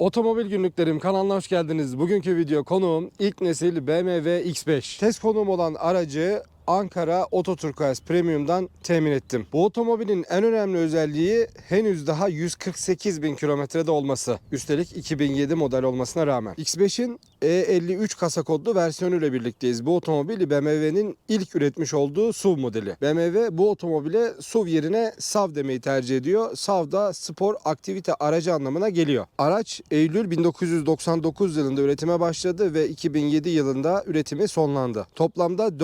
Otomobil günlüklerim kanalına hoş geldiniz. Bugünkü video konuğum ilk nesil BMW X5. Test konuğum olan aracı Ankara Oto Turquoise Premium'dan temin ettim. Bu otomobilin en önemli özelliği henüz daha 148 bin kilometrede olması. Üstelik 2007 model olmasına rağmen. X5'in E53 kasa kodlu versiyonuyla birlikteyiz. Bu otomobili BMW'nin ilk üretmiş olduğu SUV modeli. BMW bu otomobile SUV yerine SAV demeyi tercih ediyor. SAV da spor aktivite aracı anlamına geliyor. Araç Eylül 1999 yılında üretime başladı ve 2007 yılında üretimi sonlandı. Toplamda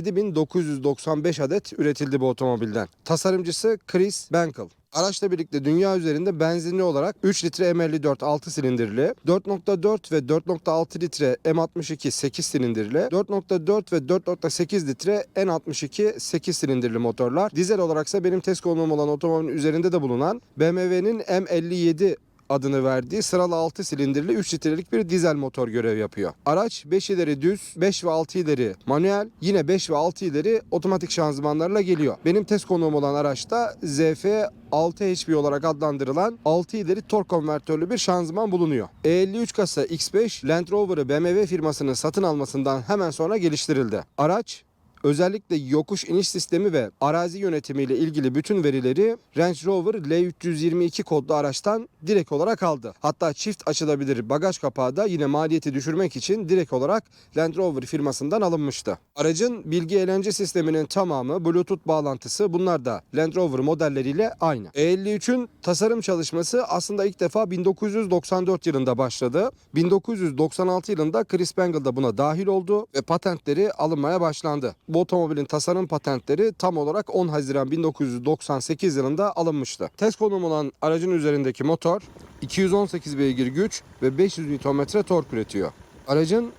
467.995 adet üretildi bu otomobilden. Tasarımcısı Chris Bankel. Araçla birlikte dünya üzerinde benzinli olarak 3 litre M54 6 silindirli, 4.4 ve 4.6 litre M62 8 silindirli, 4.4 ve 4.8 litre N62 8 silindirli motorlar. Dizel olaraksa benim test konuğum olan otomobilin üzerinde de bulunan BMW'nin M57 adını verdiği sıralı 6 silindirli 3 litrelik bir dizel motor görev yapıyor. Araç 5 ileri düz, 5 ve 6 ileri manuel, yine 5 ve 6 ileri otomatik şanzımanlarla geliyor. Benim test konuğum olan araçta ZF 6 HP olarak adlandırılan 6 ileri tork konvertörlü bir şanzıman bulunuyor. E53 kasa X5 Land Rover'ı BMW firmasının satın almasından hemen sonra geliştirildi. Araç Özellikle yokuş iniş sistemi ve arazi yönetimiyle ilgili bütün verileri Range Rover L322 kodlu araçtan direkt olarak aldı. Hatta çift açılabilir bagaj kapağı da yine maliyeti düşürmek için direkt olarak Land Rover firmasından alınmıştı. Aracın bilgi eğlence sisteminin tamamı Bluetooth bağlantısı bunlar da Land Rover modelleriyle aynı. E53'ün tasarım çalışması aslında ilk defa 1994 yılında başladı. 1996 yılında Chris Bangle da buna dahil oldu ve patentleri alınmaya başlandı. Bu otomobilin tasarım patentleri tam olarak 10 Haziran 1998 yılında alınmıştı. Test konum olan aracın üzerindeki motor 218 beygir güç ve 500 Nm tork üretiyor. Aracın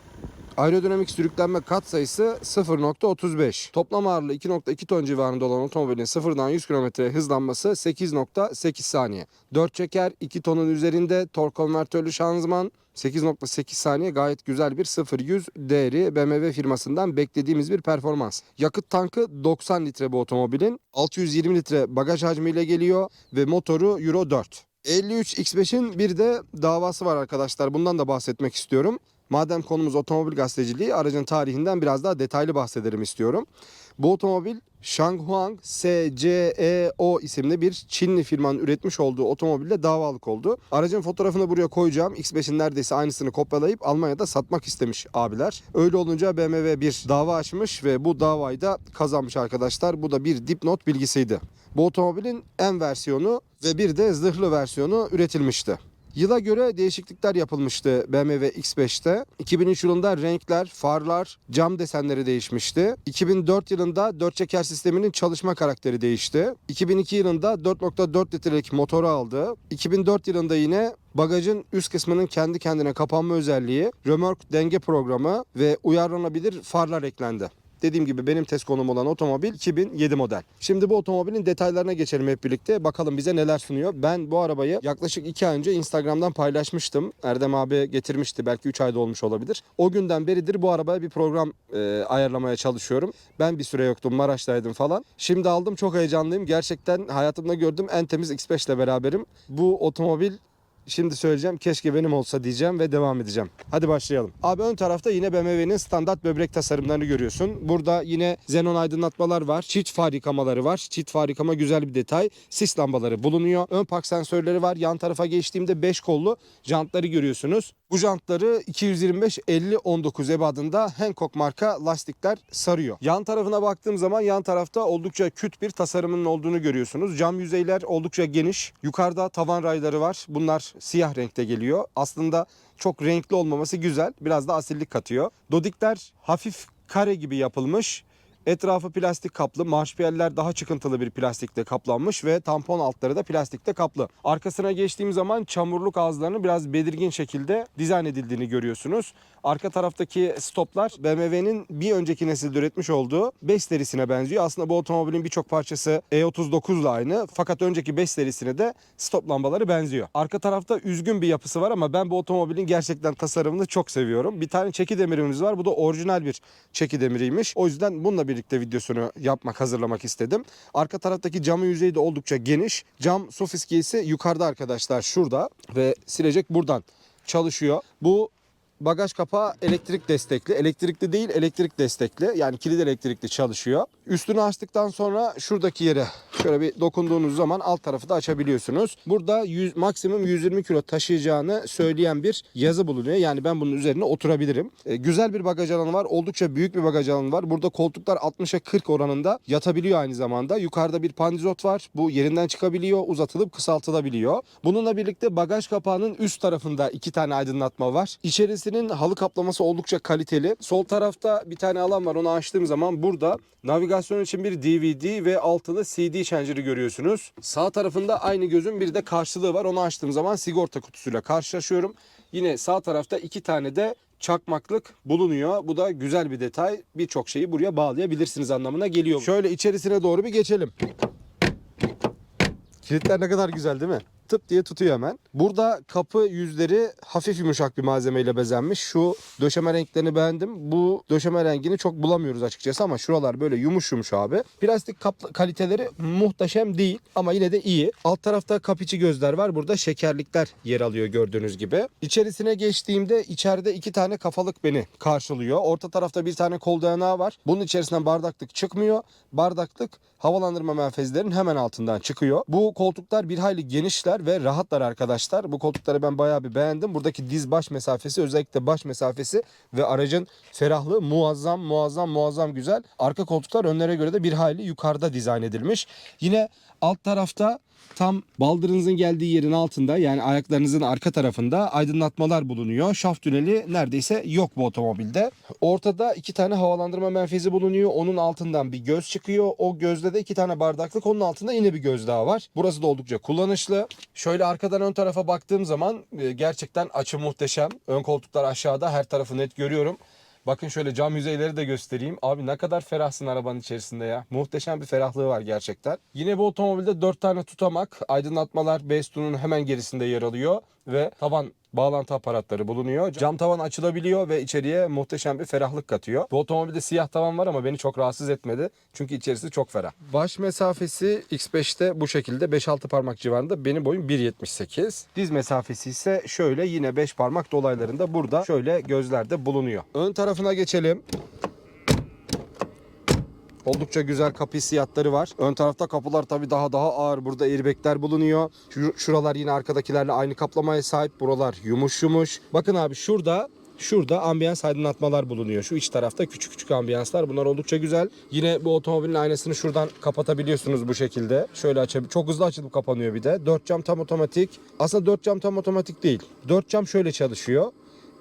Aerodinamik sürüklenme kat sayısı 0.35. Toplam ağırlığı 2.2 ton civarında olan otomobilin sıfırdan 100 km hızlanması 8.8 saniye. 4 çeker 2 tonun üzerinde tork konvertörlü şanzıman 8.8 saniye gayet güzel bir 0-100 değeri BMW firmasından beklediğimiz bir performans. Yakıt tankı 90 litre bu otomobilin. 620 litre bagaj hacmiyle geliyor ve motoru Euro 4. 53 X5'in bir de davası var arkadaşlar. Bundan da bahsetmek istiyorum. Madem konumuz otomobil gazeteciliği aracın tarihinden biraz daha detaylı bahsederim istiyorum. Bu otomobil Shanghuang SCEO isimli bir Çinli firmanın üretmiş olduğu otomobilde davalık oldu. Aracın fotoğrafını buraya koyacağım. X5'in neredeyse aynısını kopyalayıp Almanya'da satmak istemiş abiler. Öyle olunca BMW bir dava açmış ve bu davayı da kazanmış arkadaşlar. Bu da bir dipnot bilgisiydi. Bu otomobilin en versiyonu ve bir de zırhlı versiyonu üretilmişti. Yıla göre değişiklikler yapılmıştı BMW X5'te. 2003 yılında renkler, farlar, cam desenleri değişmişti. 2004 yılında 4 çeker sisteminin çalışma karakteri değişti. 2002 yılında 4.4 litrelik motoru aldı. 2004 yılında yine bagajın üst kısmının kendi kendine kapanma özelliği, römork denge programı ve uyarlanabilir farlar eklendi. Dediğim gibi benim test konum olan otomobil 2007 model. Şimdi bu otomobilin detaylarına geçelim hep birlikte. Bakalım bize neler sunuyor. Ben bu arabayı yaklaşık 2 ay önce Instagram'dan paylaşmıştım. Erdem abi getirmişti. Belki 3 ayda olmuş olabilir. O günden beridir bu arabaya bir program e, ayarlamaya çalışıyorum. Ben bir süre yoktum. Maraş'taydım falan. Şimdi aldım. Çok heyecanlıyım. Gerçekten hayatımda gördüğüm en temiz X5 ile beraberim. Bu otomobil Şimdi söyleyeceğim keşke benim olsa diyeceğim ve devam edeceğim. Hadi başlayalım. Abi ön tarafta yine BMW'nin standart böbrek tasarımlarını görüyorsun. Burada yine xenon aydınlatmalar var. Çift far yıkamaları var. Çift far yıkama güzel bir detay. Sis lambaları bulunuyor. Ön park sensörleri var. Yan tarafa geçtiğimde 5 kollu jantları görüyorsunuz. Bu jantları 225-50-19 ebadında Hankook marka lastikler sarıyor. Yan tarafına baktığım zaman yan tarafta oldukça küt bir tasarımının olduğunu görüyorsunuz. Cam yüzeyler oldukça geniş. Yukarıda tavan rayları var. Bunlar siyah renkte geliyor. Aslında çok renkli olmaması güzel. Biraz da asillik katıyor. Dodikler hafif kare gibi yapılmış. Etrafı plastik kaplı, marşpiyeller daha çıkıntılı bir plastikle kaplanmış ve tampon altları da plastikle kaplı. Arkasına geçtiğim zaman çamurluk ağızlarını biraz belirgin şekilde dizayn edildiğini görüyorsunuz. Arka taraftaki stoplar BMW'nin bir önceki nesilde üretmiş olduğu 5 serisine benziyor. Aslında bu otomobilin birçok parçası E39 ile aynı. Fakat önceki 5 serisine de stop lambaları benziyor. Arka tarafta üzgün bir yapısı var ama ben bu otomobilin gerçekten tasarımını çok seviyorum. Bir tane çeki demirimiz var. Bu da orijinal bir çeki demiriymiş. O yüzden bununla birlikte birlikte videosunu yapmak, hazırlamak istedim. Arka taraftaki camı yüzeyi de oldukça geniş. Cam su fiskiyesi yukarıda arkadaşlar şurada ve silecek buradan çalışıyor. Bu bagaj kapağı elektrik destekli. Elektrikli değil, elektrik destekli. Yani kilit elektrikli çalışıyor. Üstünü açtıktan sonra şuradaki yere şöyle bir dokunduğunuz zaman alt tarafı da açabiliyorsunuz. Burada 100, maksimum 120 kilo taşıyacağını söyleyen bir yazı bulunuyor. Yani ben bunun üzerine oturabilirim. E, güzel bir bagaj alanı var. Oldukça büyük bir bagaj alanı var. Burada koltuklar 60'a 40 oranında yatabiliyor aynı zamanda. Yukarıda bir pandizot var. Bu yerinden çıkabiliyor, uzatılıp kısaltılabiliyor. Bununla birlikte bagaj kapağının üst tarafında iki tane aydınlatma var. İçerisinin halı kaplaması oldukça kaliteli. Sol tarafta bir tane alan var. Onu açtığım zaman burada navigasyon için bir DVD ve altında CD şarjörü görüyorsunuz. Sağ tarafında aynı gözün bir de karşılığı var. Onu açtığım zaman sigorta kutusuyla karşılaşıyorum. Yine sağ tarafta iki tane de çakmaklık bulunuyor. Bu da güzel bir detay. Birçok şeyi buraya bağlayabilirsiniz anlamına geliyor. Şöyle içerisine doğru bir geçelim. Kilitler ne kadar güzel değil mi? Tıp diye tutuyor hemen. Burada kapı yüzleri hafif yumuşak bir malzemeyle bezenmiş. Şu döşeme renklerini beğendim. Bu döşeme rengini çok bulamıyoruz açıkçası ama şuralar böyle yumuş yumuş abi. Plastik kap kaliteleri muhteşem değil ama yine de iyi. Alt tarafta kap içi gözler var. Burada şekerlikler yer alıyor gördüğünüz gibi. İçerisine geçtiğimde içeride iki tane kafalık beni karşılıyor. Orta tarafta bir tane kol dayanağı var. Bunun içerisinden bardaklık çıkmıyor. Bardaklık havalandırma menfezlerinin hemen altından çıkıyor. Bu koltuklar bir hayli genişler ve rahatlar arkadaşlar. Bu koltukları ben bayağı bir beğendim. Buradaki diz baş mesafesi özellikle baş mesafesi ve aracın ferahlığı muazzam muazzam muazzam güzel. Arka koltuklar önlere göre de bir hayli yukarıda dizayn edilmiş. Yine alt tarafta tam baldırınızın geldiği yerin altında yani ayaklarınızın arka tarafında aydınlatmalar bulunuyor. Şaft tüneli neredeyse yok bu otomobilde. Ortada iki tane havalandırma menfezi bulunuyor. Onun altından bir göz çıkıyor. O gözde de iki tane bardaklık. Onun altında yine bir göz daha var. Burası da oldukça kullanışlı. Şöyle arkadan ön tarafa baktığım zaman e, gerçekten açı muhteşem. Ön koltuklar aşağıda her tarafı net görüyorum. Bakın şöyle cam yüzeyleri de göstereyim. Abi ne kadar ferahsın arabanın içerisinde ya. Muhteşem bir ferahlığı var gerçekten. Yine bu otomobilde 4 tane tutamak, aydınlatmalar Bestu'nun hemen gerisinde yer alıyor ve taban bağlantı aparatları bulunuyor. Cam tavan açılabiliyor ve içeriye muhteşem bir ferahlık katıyor. Bu otomobilde siyah tavan var ama beni çok rahatsız etmedi. Çünkü içerisi çok ferah. Baş mesafesi X5'te bu şekilde 5-6 parmak civarında. Benim boyum 1.78. Diz mesafesi ise şöyle yine 5 parmak dolaylarında burada şöyle gözlerde bulunuyor. Ön tarafına geçelim. Oldukça güzel kapı hissiyatları var. Ön tarafta kapılar tabii daha daha ağır. Burada airbagler bulunuyor. Şu, şuralar yine arkadakilerle aynı kaplamaya sahip. Buralar yumuş yumuş. Bakın abi şurada Şurada ambiyans aydınlatmalar bulunuyor. Şu iç tarafta küçük küçük ambiyanslar. Bunlar oldukça güzel. Yine bu otomobilin aynasını şuradan kapatabiliyorsunuz bu şekilde. Şöyle açabilir. Çok hızlı açılıp kapanıyor bir de. Dört cam tam otomatik. Aslında dört cam tam otomatik değil. Dört cam şöyle çalışıyor.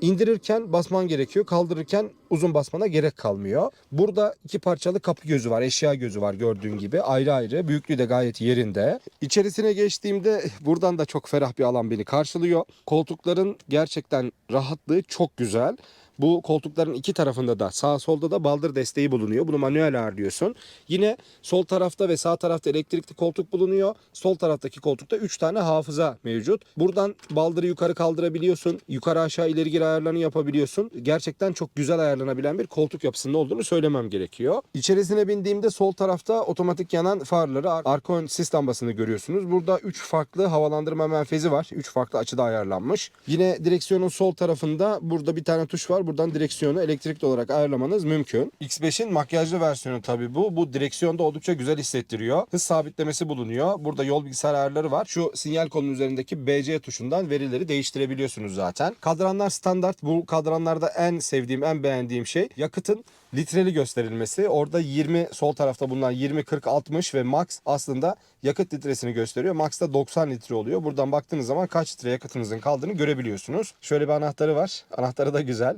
İndirirken basman gerekiyor. Kaldırırken uzun basmana gerek kalmıyor. Burada iki parçalı kapı gözü var. Eşya gözü var gördüğün gibi. Ayrı ayrı. Büyüklüğü de gayet yerinde. İçerisine geçtiğimde buradan da çok ferah bir alan beni karşılıyor. Koltukların gerçekten rahatlığı çok güzel. Bu koltukların iki tarafında da sağ solda da baldır desteği bulunuyor. Bunu manuel ağırlıyorsun. Yine sol tarafta ve sağ tarafta elektrikli koltuk bulunuyor. Sol taraftaki koltukta 3 tane hafıza mevcut. Buradan baldırı yukarı kaldırabiliyorsun. Yukarı aşağı ileri geri ayarlarını yapabiliyorsun. Gerçekten çok güzel ayarlanabilen bir koltuk yapısında olduğunu söylemem gerekiyor. İçerisine bindiğimde sol tarafta otomatik yanan farları, ar- arka ön sis lambasını görüyorsunuz. Burada 3 farklı havalandırma menfezi var. 3 farklı açıda ayarlanmış. Yine direksiyonun sol tarafında burada bir tane tuş var. Buradan direksiyonu elektrikli olarak ayarlamanız mümkün. X5'in makyajlı versiyonu tabii bu. Bu direksiyonda oldukça güzel hissettiriyor. Hız sabitlemesi bulunuyor. Burada yol bilgisayar ayarları var. Şu sinyal kolunun üzerindeki BC tuşundan verileri değiştirebiliyorsunuz zaten. Kadranlar standart. Bu kadranlarda en sevdiğim, en beğendiğim şey yakıtın litreli gösterilmesi. Orada 20 sol tarafta bulunan 20, 40, 60 ve max aslında yakıt litresini gösteriyor. Max da 90 litre oluyor. Buradan baktığınız zaman kaç litre yakıtınızın kaldığını görebiliyorsunuz. Şöyle bir anahtarı var. Anahtarı da güzel.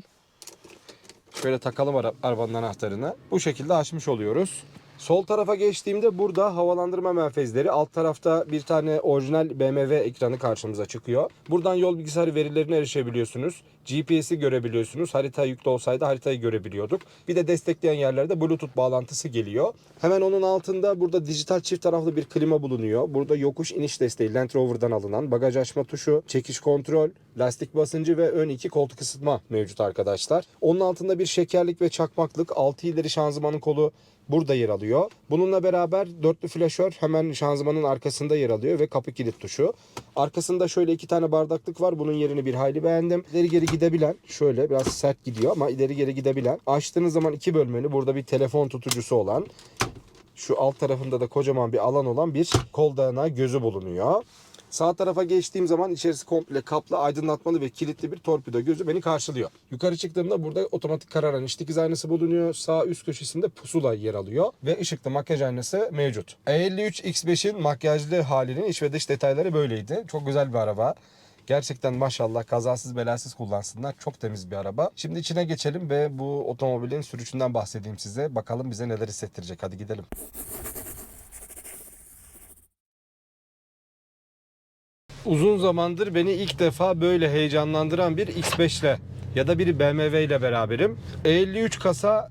Şöyle takalım ara- arabanın anahtarını. Bu şekilde açmış oluyoruz. Sol tarafa geçtiğimde burada havalandırma menfezleri. Alt tarafta bir tane orijinal BMW ekranı karşımıza çıkıyor. Buradan yol bilgisayarı verilerine erişebiliyorsunuz. GPS'i görebiliyorsunuz. Harita yüklü olsaydı haritayı görebiliyorduk. Bir de destekleyen yerlerde Bluetooth bağlantısı geliyor. Hemen onun altında burada dijital çift taraflı bir klima bulunuyor. Burada yokuş iniş desteği Land Rover'dan alınan bagaj açma tuşu, çekiş kontrol lastik basıncı ve ön iki koltuk ısıtma mevcut arkadaşlar. Onun altında bir şekerlik ve çakmaklık 6 ileri şanzımanın kolu burada yer alıyor. Bununla beraber dörtlü flaşör hemen şanzımanın arkasında yer alıyor ve kapı kilit tuşu. Arkasında şöyle iki tane bardaklık var. Bunun yerini bir hayli beğendim. İleri geri gidebilen şöyle biraz sert gidiyor ama ileri geri gidebilen. Açtığınız zaman iki bölmeli. Burada bir telefon tutucusu olan şu alt tarafında da kocaman bir alan olan bir kol gözü bulunuyor. Sağ tarafa geçtiğim zaman içerisi komple kaplı, aydınlatmalı ve kilitli bir torpido gözü beni karşılıyor. Yukarı çıktığımda burada otomatik kararan iç dikiz aynası bulunuyor. Sağ üst köşesinde pusula yer alıyor ve ışıklı makyaj aynası mevcut. E53 X5'in makyajlı halinin iç ve dış detayları böyleydi. Çok güzel bir araba. Gerçekten maşallah kazasız belasız kullansınlar. Çok temiz bir araba. Şimdi içine geçelim ve bu otomobilin sürüşünden bahsedeyim size. Bakalım bize neler hissettirecek. Hadi gidelim. Uzun zamandır beni ilk defa böyle heyecanlandıran bir X5 ile ya da bir BMW ile beraberim. E53 kasa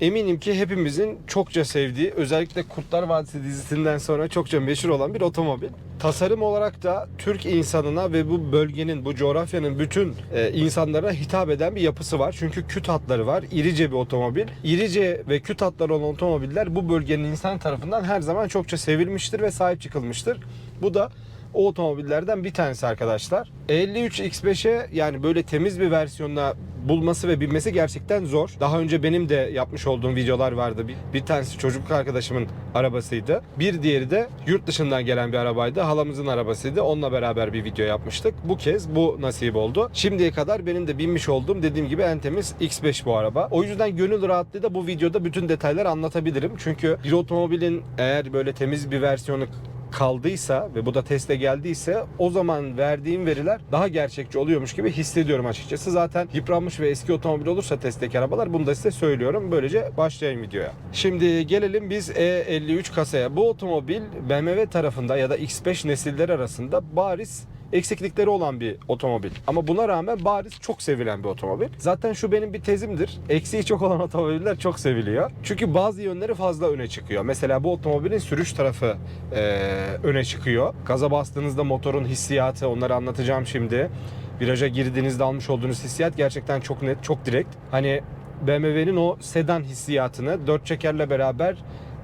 eminim ki hepimizin çokça sevdiği özellikle Kurtlar Vadisi dizisinden sonra çokça meşhur olan bir otomobil. Tasarım olarak da Türk insanına ve bu bölgenin, bu coğrafyanın bütün e, insanlara hitap eden bir yapısı var. Çünkü küt hatları var. İrice bir otomobil. İrice ve küt hatları olan otomobiller bu bölgenin insan tarafından her zaman çokça sevilmiştir ve sahip çıkılmıştır. Bu da o otomobillerden bir tanesi arkadaşlar. 53 X5'e yani böyle temiz bir versiyonla bulması ve binmesi gerçekten zor. Daha önce benim de yapmış olduğum videolar vardı. Bir, bir tanesi çocukluk arkadaşımın arabasıydı. Bir diğeri de yurt dışından gelen bir arabaydı. Halamızın arabasıydı. Onunla beraber bir video yapmıştık. Bu kez bu nasip oldu. Şimdiye kadar benim de binmiş olduğum dediğim gibi en temiz X5 bu araba. O yüzden gönül rahatlığıyla bu videoda bütün detayları anlatabilirim. Çünkü bir otomobilin eğer böyle temiz bir versiyonu kaldıysa ve bu da teste geldiyse o zaman verdiğim veriler daha gerçekçi oluyormuş gibi hissediyorum açıkçası. Zaten yıpranmış ve eski otomobil olursa testteki arabalar bunu da size söylüyorum. Böylece başlayayım videoya. Şimdi gelelim biz E53 kasaya. Bu otomobil BMW tarafında ya da X5 nesilleri arasında bariz eksiklikleri olan bir otomobil. Ama buna rağmen bariz çok sevilen bir otomobil. Zaten şu benim bir tezimdir. Eksiği çok olan otomobiller çok seviliyor. Çünkü bazı yönleri fazla öne çıkıyor. Mesela bu otomobilin sürüş tarafı eee, öne çıkıyor. Gaza bastığınızda motorun hissiyatı onları anlatacağım şimdi. Viraja girdiğinizde almış olduğunuz hissiyat gerçekten çok net, çok direkt. Hani BMW'nin o sedan hissiyatını dört çekerle beraber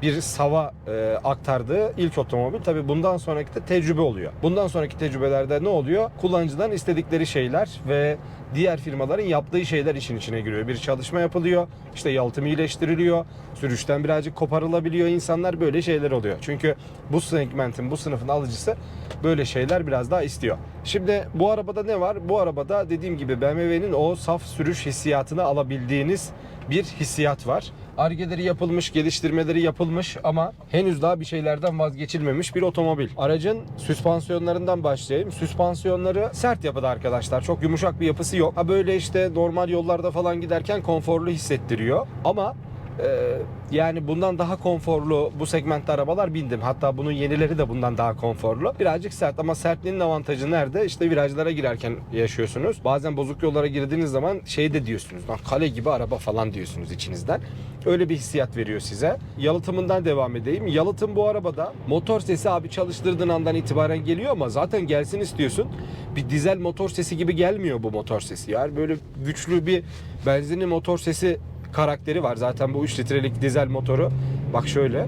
bir sava e, aktardığı ilk otomobil. Tabi bundan sonraki de tecrübe oluyor. Bundan sonraki tecrübelerde ne oluyor? Kullanıcıdan istedikleri şeyler ve diğer firmaların yaptığı şeyler işin içine giriyor. Bir çalışma yapılıyor. İşte yalıtım iyileştiriliyor. Sürüşten birazcık koparılabiliyor. İnsanlar böyle şeyler oluyor. Çünkü bu segmentin, bu sınıfın alıcısı böyle şeyler biraz daha istiyor. Şimdi bu arabada ne var? Bu arabada dediğim gibi BMW'nin o saf sürüş hissiyatını alabildiğiniz bir hissiyat var. Argeleri yapılmış, geliştirmeleri yapılmış ama henüz daha bir şeylerden vazgeçilmemiş bir otomobil. Aracın süspansiyonlarından başlayayım. Süspansiyonları sert yapıda arkadaşlar. Çok yumuşak bir yapısı yok. Ha böyle işte normal yollarda falan giderken konforlu hissettiriyor. Ama ee, yani bundan daha konforlu bu segmentte arabalar bindim. Hatta bunun yenileri de bundan daha konforlu. Birazcık sert ama sertliğin avantajı nerede? İşte virajlara girerken yaşıyorsunuz. Bazen bozuk yollara girdiğiniz zaman şey de diyorsunuz. Lan kale gibi araba falan diyorsunuz içinizden. Öyle bir hissiyat veriyor size. Yalıtımından devam edeyim. Yalıtım bu arabada motor sesi abi çalıştırdığın andan itibaren geliyor ama zaten gelsin istiyorsun. Bir dizel motor sesi gibi gelmiyor bu motor sesi. Yani böyle güçlü bir benzinli motor sesi karakteri var. Zaten bu 3 litrelik dizel motoru bak şöyle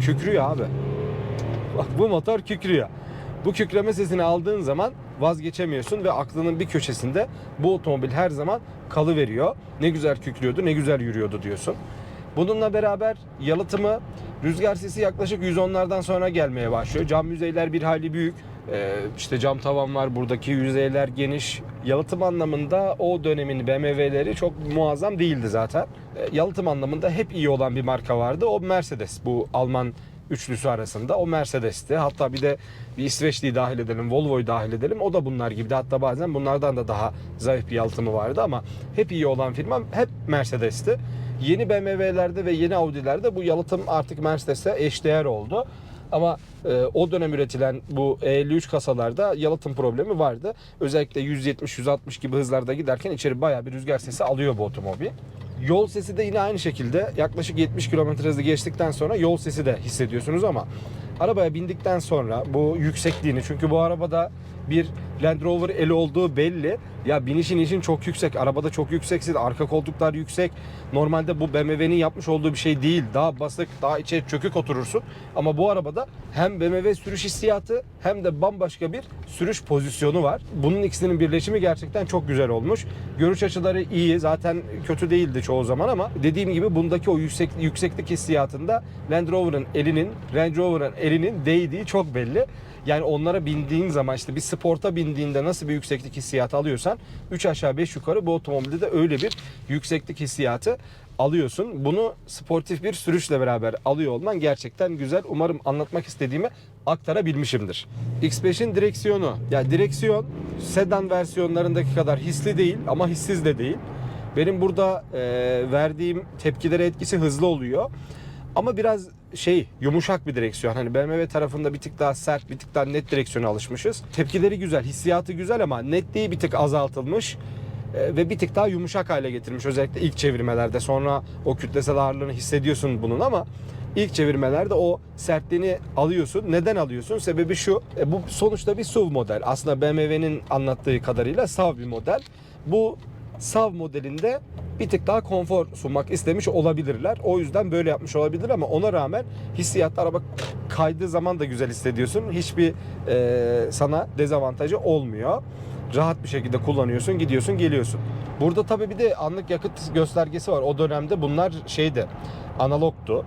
kükrüyor abi. Bak bu motor kükrüyor. Bu kükreme sesini aldığın zaman vazgeçemiyorsun ve aklının bir köşesinde bu otomobil her zaman kalı veriyor. Ne güzel kükrüyordu, ne güzel yürüyordu diyorsun. Bununla beraber yalıtımı rüzgar sesi yaklaşık 110'lardan sonra gelmeye başlıyor. Cam yüzeyler bir hayli büyük. Ee, işte cam tavan var. Buradaki yüzeyler geniş. Yalıtım anlamında o dönemin BMW'leri çok muazzam değildi zaten. Ee, yalıtım anlamında hep iyi olan bir marka vardı. O Mercedes. Bu Alman üçlüsü arasında o Mercedes'ti. Hatta bir de bir İsveçli'yi dahil edelim, Volvo'yu dahil edelim. O da bunlar gibiydi. Hatta bazen bunlardan da daha zayıf bir yalıtımı vardı ama hep iyi olan firma hep Mercedes'ti. Yeni BMW'lerde ve yeni Audi'lerde bu yalıtım artık Mercedes'e eşdeğer oldu. Ama e, o dönem üretilen bu E53 kasalarda yalıtım problemi vardı. Özellikle 170-160 gibi hızlarda giderken içeri bayağı bir rüzgar sesi alıyor bu otomobil. Yol sesi de yine aynı şekilde yaklaşık 70 km hızı geçtikten sonra yol sesi de hissediyorsunuz ama arabaya bindikten sonra bu yüksekliğini çünkü bu arabada bir Land Rover eli olduğu belli. Ya binişin için çok yüksek. Arabada çok yükseksin. Arka koltuklar yüksek. Normalde bu BMW'nin yapmış olduğu bir şey değil. Daha basık, daha içe çökük oturursun. Ama bu arabada hem BMW sürüş hissiyatı hem de bambaşka bir sürüş pozisyonu var. Bunun ikisinin birleşimi gerçekten çok güzel olmuş. Görüş açıları iyi. Zaten kötü değildi çoğu zaman ama dediğim gibi bundaki o yüksek, yükseklik hissiyatında Land Rover'ın elinin, Range Rover'ın elinin değdiği çok belli. Yani onlara bindiğin zaman işte bir sporta bindiğinde nasıl bir yükseklik hissiyatı alıyorsan 3 aşağı 5 yukarı bu otomobilde de öyle bir yükseklik hissiyatı alıyorsun. Bunu sportif bir sürüşle beraber alıyor olman gerçekten güzel. Umarım anlatmak istediğimi aktarabilmişimdir. X5'in direksiyonu. Ya direksiyon sedan versiyonlarındaki kadar hisli değil ama hissiz de değil. Benim burada e, verdiğim tepkilere etkisi hızlı oluyor. Ama biraz şey yumuşak bir direksiyon. Hani BMW tarafında bir tık daha sert, bir tık daha net direksiyona alışmışız. Tepkileri güzel, hissiyatı güzel ama netliği bir tık azaltılmış e, ve bir tık daha yumuşak hale getirmiş. Özellikle ilk çevirmelerde. Sonra o kütlesel ağırlığını hissediyorsun bunun ama ilk çevirmelerde o sertliğini alıyorsun. Neden alıyorsun? Sebebi şu. e, bu sonuçta bir SUV model. Aslında BMW'nin anlattığı kadarıyla SAV bir model. Bu SAV modelinde bir tık daha konfor sunmak istemiş olabilirler. O yüzden böyle yapmış olabilir ama ona rağmen hissiyatta araba kaydığı zaman da güzel hissediyorsun. Hiçbir e, sana dezavantajı olmuyor. Rahat bir şekilde kullanıyorsun, gidiyorsun, geliyorsun. Burada tabii bir de anlık yakıt göstergesi var. O dönemde bunlar şeydi, analogtu.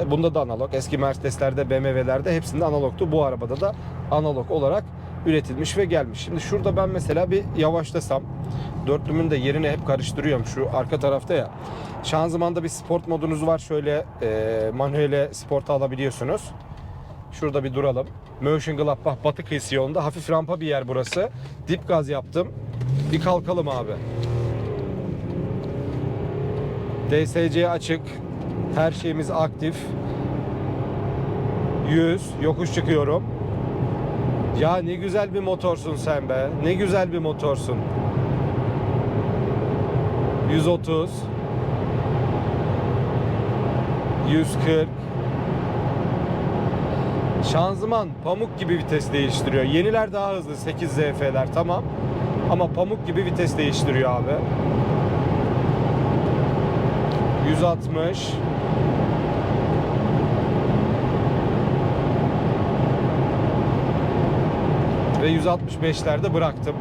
E, Bunda da analog. Eski Mercedes'lerde, BMW'lerde hepsinde analogtu. Bu arabada da analog olarak üretilmiş ve gelmiş. Şimdi şurada ben mesela bir yavaşlasam dörtlümün de yerini hep karıştırıyorum şu arka tarafta ya. Şanzımanda bir sport modunuz var. Şöyle e, manuele sporta alabiliyorsunuz. Şurada bir duralım. Mönchengladbach batı kıyısı yolunda. Hafif rampa bir yer burası. Dip gaz yaptım. Bir kalkalım abi. DSC açık. Her şeyimiz aktif. 100. Yokuş çıkıyorum. Ya ne güzel bir motorsun sen be. Ne güzel bir motorsun. 130 140 Şanzıman pamuk gibi vites değiştiriyor. Yeniler daha hızlı 8 ZF'ler tamam. Ama pamuk gibi vites değiştiriyor abi. 160 ve 165'lerde bıraktım.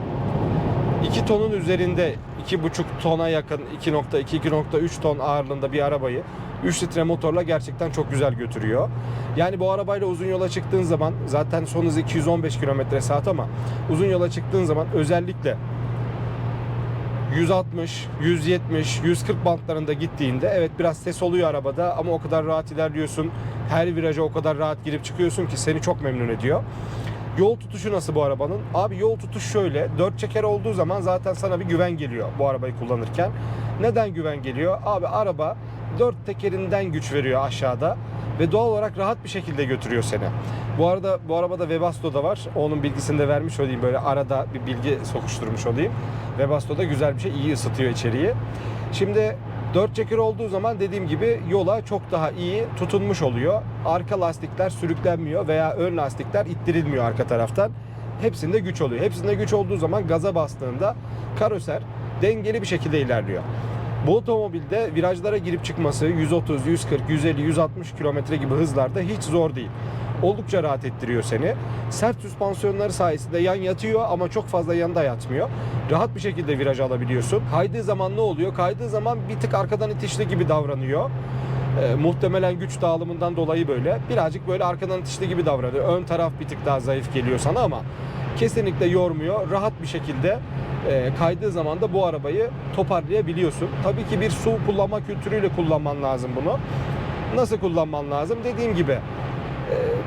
2 tonun üzerinde 2,5 tona yakın 2.2-2.3 ton ağırlığında bir arabayı 3 litre motorla gerçekten çok güzel götürüyor. Yani bu arabayla uzun yola çıktığın zaman zaten son hızı 215 km saat ama uzun yola çıktığın zaman özellikle 160, 170, 140 bantlarında gittiğinde evet biraz ses oluyor arabada ama o kadar rahat ilerliyorsun. Her viraja o kadar rahat girip çıkıyorsun ki seni çok memnun ediyor. Yol tutuşu nasıl bu arabanın? Abi yol tutuş şöyle. Dört çeker olduğu zaman zaten sana bir güven geliyor bu arabayı kullanırken. Neden güven geliyor? Abi araba dört tekerinden güç veriyor aşağıda ve doğal olarak rahat bir şekilde götürüyor seni. Bu arada bu arabada Webasto da var. Onun bilgisini de vermiş olayım böyle arada bir bilgi sokuşturmuş olayım. Webasto da güzel bir şey, iyi ısıtıyor içeriği. Şimdi dört çeker olduğu zaman dediğim gibi yola çok daha iyi tutunmuş oluyor. Arka lastikler sürüklenmiyor veya ön lastikler ittirilmiyor arka taraftan. Hepsinde güç oluyor. Hepsinde güç olduğu zaman gaza bastığında karoser dengeli bir şekilde ilerliyor. Bu otomobilde virajlara girip çıkması 130, 140, 150, 160 kilometre gibi hızlarda hiç zor değil. Oldukça rahat ettiriyor seni. Sert süspansiyonları sayesinde yan yatıyor ama çok fazla yanda yatmıyor. Rahat bir şekilde viraj alabiliyorsun. Kaydığı zaman ne oluyor? Kaydığı zaman bir tık arkadan itişli gibi davranıyor. Ee, muhtemelen güç dağılımından dolayı böyle. Birazcık böyle arkadan itişli gibi davranıyor. Ön taraf bir tık daha zayıf geliyor sana ama kesinlikle yormuyor. Rahat bir şekilde e, kaydığı zaman da bu arabayı toparlayabiliyorsun. Tabii ki bir su kullanma kültürüyle kullanman lazım bunu. Nasıl kullanman lazım? Dediğim gibi e,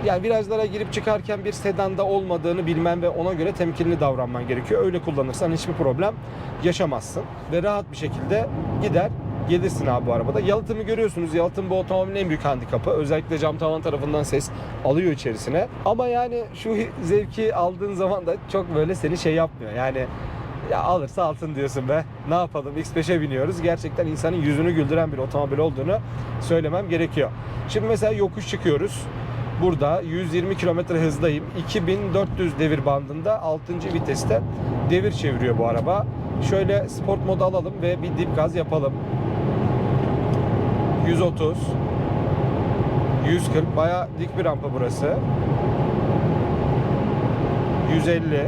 yani virajlara girip çıkarken bir sedanda olmadığını bilmen ve ona göre temkinli davranman gerekiyor. Öyle kullanırsan hiçbir problem yaşamazsın ve rahat bir şekilde gider gelirsin abi bu arabada. Yalıtımı görüyorsunuz. Yalıtım bu otomobilin en büyük handikapı. Özellikle cam tavan tarafından ses alıyor içerisine. Ama yani şu zevki aldığın zaman da çok böyle seni şey yapmıyor. Yani ya alırsa altın diyorsun be. Ne yapalım X5'e biniyoruz. Gerçekten insanın yüzünü güldüren bir otomobil olduğunu söylemem gerekiyor. Şimdi mesela yokuş çıkıyoruz. Burada 120 km hızdayım. 2400 devir bandında 6. viteste devir çeviriyor bu araba. Şöyle sport modu alalım ve bir dip gaz yapalım. 130 140 baya dik bir rampa burası. 150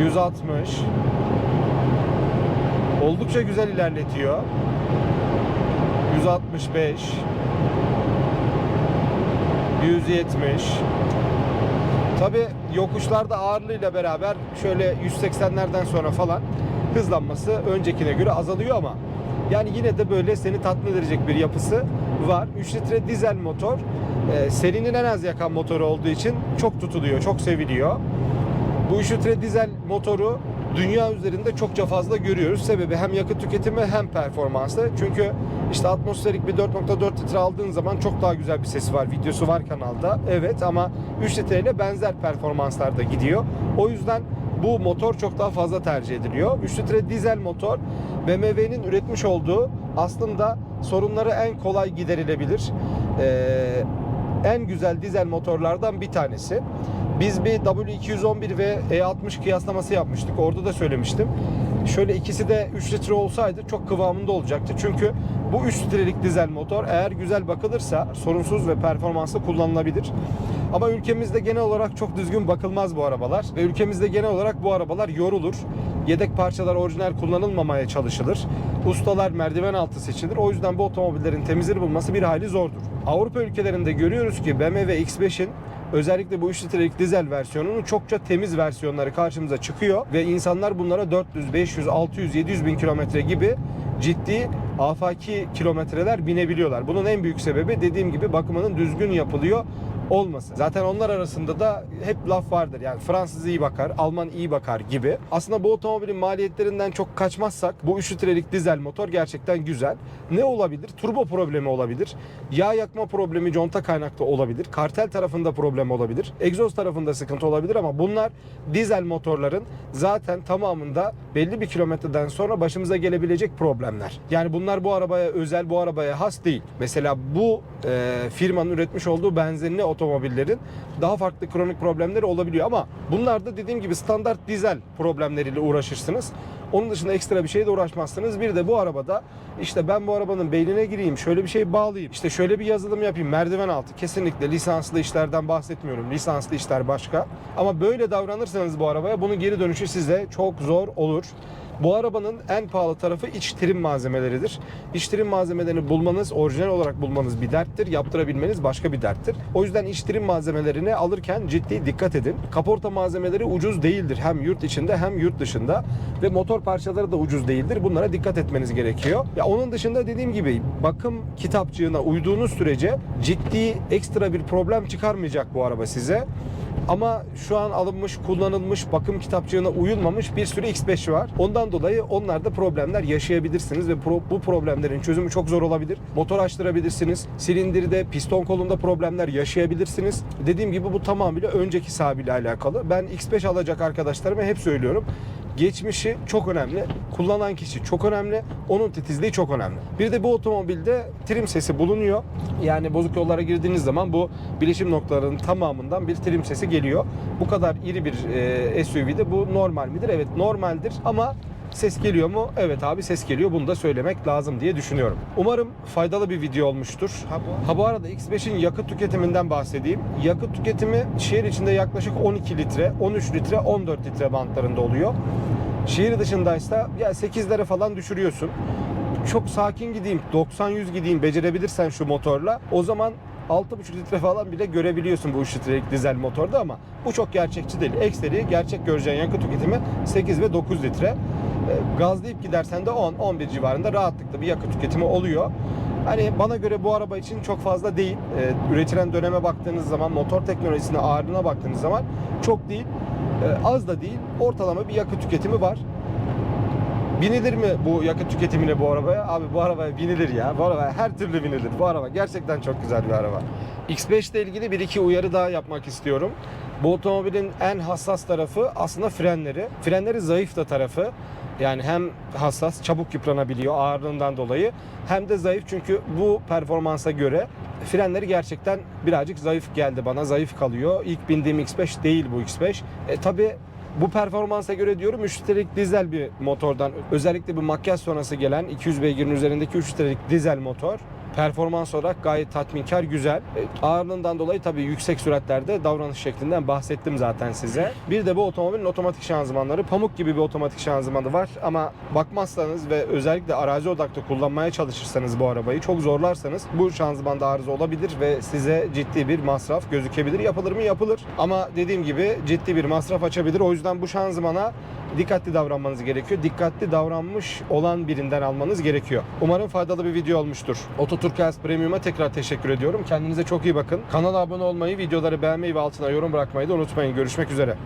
160 Oldukça güzel ilerletiyor. 165 170 Tabi yokuşlarda ağırlığıyla beraber şöyle 180'lerden sonra falan hızlanması öncekine göre azalıyor ama yani yine de böyle seni tatmin edecek bir yapısı var. 3 litre dizel motor e, serinin en az yakan motoru olduğu için çok tutuluyor, çok seviliyor. Bu 3 litre dizel motoru dünya üzerinde çokça fazla görüyoruz. Sebebi hem yakıt tüketimi hem performansı. Çünkü işte atmosferik bir 4.4 litre aldığın zaman çok daha güzel bir sesi var. Videosu var kanalda. Evet ama 3 litre ile benzer performanslarda gidiyor. O yüzden bu motor çok daha fazla tercih ediliyor. 3 litre dizel motor BMW'nin üretmiş olduğu aslında sorunları en kolay giderilebilir. Ee, en güzel dizel motorlardan bir tanesi. Biz bir W211 ve E60 kıyaslaması yapmıştık. Orada da söylemiştim. Şöyle ikisi de 3 litre olsaydı çok kıvamında olacaktı. Çünkü bu 3 litrelik dizel motor eğer güzel bakılırsa sorunsuz ve performanslı kullanılabilir. Ama ülkemizde genel olarak çok düzgün bakılmaz bu arabalar. Ve ülkemizde genel olarak bu arabalar yorulur. Yedek parçalar orijinal kullanılmamaya çalışılır. Ustalar merdiven altı seçilir. O yüzden bu otomobillerin temizleri bulması bir hayli zordur. Avrupa ülkelerinde görüyoruz ki BMW X5'in özellikle bu 3 litrelik dizel versiyonunun çokça temiz versiyonları karşımıza çıkıyor ve insanlar bunlara 400, 500, 600, 700 bin kilometre gibi ciddi afaki kilometreler binebiliyorlar. Bunun en büyük sebebi dediğim gibi bakımının düzgün yapılıyor olması. Zaten onlar arasında da hep laf vardır. Yani Fransız iyi bakar, Alman iyi bakar gibi. Aslında bu otomobilin maliyetlerinden çok kaçmazsak bu 3 litrelik dizel motor gerçekten güzel. Ne olabilir? Turbo problemi olabilir. Yağ yakma problemi conta kaynaklı olabilir. Kartel tarafında problem olabilir. Egzoz tarafında sıkıntı olabilir ama bunlar dizel motorların zaten tamamında belli bir kilometreden sonra başımıza gelebilecek problemler. Yani bunlar bu arabaya özel, bu arabaya has değil. Mesela bu e, firmanın üretmiş olduğu benzinli otomobillerin daha farklı kronik problemleri olabiliyor ama bunlar da dediğim gibi standart dizel problemleriyle uğraşırsınız. Onun dışında ekstra bir şeyle uğraşmazsınız. Bir de bu arabada işte ben bu arabanın beynine gireyim, şöyle bir şey bağlayayım, işte şöyle bir yazılım yapayım, merdiven altı. Kesinlikle lisanslı işlerden bahsetmiyorum. Lisanslı işler başka. Ama böyle davranırsanız bu arabaya bunun geri dönüşü size çok zor olur. Bu arabanın en pahalı tarafı iç trim malzemeleridir. İç trim malzemelerini bulmanız, orijinal olarak bulmanız bir derttir. Yaptırabilmeniz başka bir derttir. O yüzden iç trim malzemelerini alırken ciddi dikkat edin. Kaporta malzemeleri ucuz değildir. Hem yurt içinde hem yurt dışında. Ve motor parçaları da ucuz değildir. Bunlara dikkat etmeniz gerekiyor. Ya onun dışında dediğim gibi bakım kitapçığına uyduğunuz sürece ciddi ekstra bir problem çıkarmayacak bu araba size. Ama şu an alınmış, kullanılmış, bakım kitapçığına uyulmamış bir sürü X5 var. Ondan dolayı onlarda problemler yaşayabilirsiniz ve bu problemlerin çözümü çok zor olabilir. Motor açtırabilirsiniz. Silindirde, piston kolunda problemler yaşayabilirsiniz. Dediğim gibi bu tamamıyla önceki sahibiyle alakalı. Ben X5 alacak arkadaşlarıma hep söylüyorum geçmişi çok önemli. Kullanan kişi çok önemli. Onun titizliği çok önemli. Bir de bu otomobilde trim sesi bulunuyor. Yani bozuk yollara girdiğiniz zaman bu bilişim noktalarının tamamından bir trim sesi geliyor. Bu kadar iri bir e, SUV'de bu normal midir? Evet normaldir ama Ses geliyor mu? Evet abi ses geliyor. Bunu da söylemek lazım diye düşünüyorum. Umarım faydalı bir video olmuştur. Ha bu, ha bu arada X5'in yakıt tüketiminden bahsedeyim. Yakıt tüketimi şehir içinde yaklaşık 12 litre, 13 litre, 14 litre bantlarında oluyor. Şehir dışındaysa ya 8'lere falan düşürüyorsun. Çok sakin gideyim, 90-100 gideyim becerebilirsen şu motorla o zaman 6,5 litre falan bile görebiliyorsun bu 3 litrelik dizel motorda ama bu çok gerçekçi değil. Ekseri gerçek göreceğin yakıt tüketimi 8 ve 9 litre. E, Gazlayıp gidersen de 10-11 civarında rahatlıkla bir yakıt tüketimi oluyor. Hani bana göre bu araba için çok fazla değil. E, üretilen döneme baktığınız zaman, motor teknolojisine, ağırlığına baktığınız zaman çok değil. E, az da değil. Ortalama bir yakıt tüketimi var. Binilir mi bu yakıt tüketimine bu arabaya? Abi bu arabaya binilir ya. Bu arabaya her türlü binilir. Bu araba gerçekten çok güzel bir araba. X5 ile ilgili bir iki uyarı daha yapmak istiyorum. Bu otomobilin en hassas tarafı aslında frenleri. Frenleri zayıf da tarafı. Yani hem hassas, çabuk yıpranabiliyor ağırlığından dolayı hem de zayıf çünkü bu performansa göre frenleri gerçekten birazcık zayıf geldi bana. Zayıf kalıyor. İlk bindiğim X5 değil bu X5. E tabi bu performansa göre diyorum 3 litrelik dizel bir motordan özellikle bu makyaj sonrası gelen 200 beygirin üzerindeki 3 litrelik dizel motor performans olarak gayet tatminkar, güzel. E, ağırlığından dolayı tabii yüksek süratlerde davranış şeklinden bahsettim zaten size. Bir de bu otomobilin otomatik şanzımanları. Pamuk gibi bir otomatik şanzımanı var ama bakmazsanız ve özellikle arazi odaklı kullanmaya çalışırsanız bu arabayı çok zorlarsanız bu şanzımanda arıza olabilir ve size ciddi bir masraf gözükebilir. Yapılır mı? Yapılır. Ama dediğim gibi ciddi bir masraf açabilir. O yüzden bu şanzımana dikkatli davranmanız gerekiyor. Dikkatli davranmış olan birinden almanız gerekiyor. Umarım faydalı bir video olmuştur. Ototurkaz Premium'a tekrar teşekkür ediyorum. Kendinize çok iyi bakın. Kanala abone olmayı, videoları beğenmeyi ve altına yorum bırakmayı da unutmayın. Görüşmek üzere.